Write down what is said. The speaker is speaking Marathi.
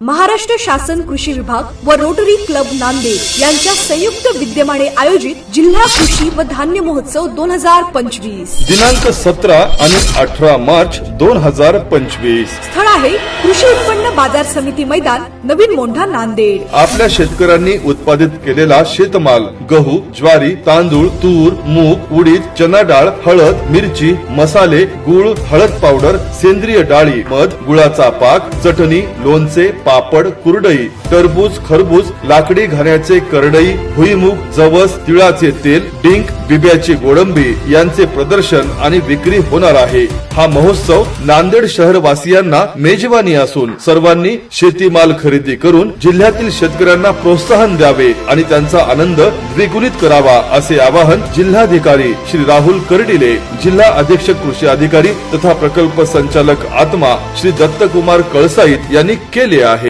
महाराष्ट्र शासन कृषी विभाग व रोटरी क्लब नांदेड यांच्या संयुक्त विद्यमाने आयोजित जिल्हा कृषी व धान्य महोत्सव दोन हजार पंचवीस. दिनांक सतरा आणि अठरा मार्च दोन हजार पंचवीस. स्थळ आहे कृषी उत्पन्न बाजार समिती मैदान नवीन मोंढा नांदेड. आपल्या शेतकऱ्यांनी उत्पादित केलेला शेतमाल गहू ज्वारी तांदूळ तूर मूग उडीद चना डाळ हळद मिरची मसाले गुळ हळद पावडर सेंद्रिय डाळी मध गुळाचा पाक चटणी लोणचे पापड कुरडई टरबूज खरबूज लाकडी घाण्याचे करडई भुईमुग जवस तिळाचे तेल डिंक बिब्याची गोडंबी यांचे प्रदर्शन आणि विक्री होणार आहे. हा महोत्सव नांदेड शहरवासियांना मेजवानी असून सर्वांनी शेतीमाल खरेदी करून जिल्ह्यातील शेतकऱ्यांना प्रोत्साहन द्यावे आणि त्यांचा आनंद द्विगुणित करावा असे आवाहन जिल्हाधिकारी श्री राहुल कर्डिले जिल्हा अधीक्षक कृषी अधिकारी तथा प्रकल्प संचालक आत्मा श्री दत्तकुमार कळसाईत यांनी केले आहे.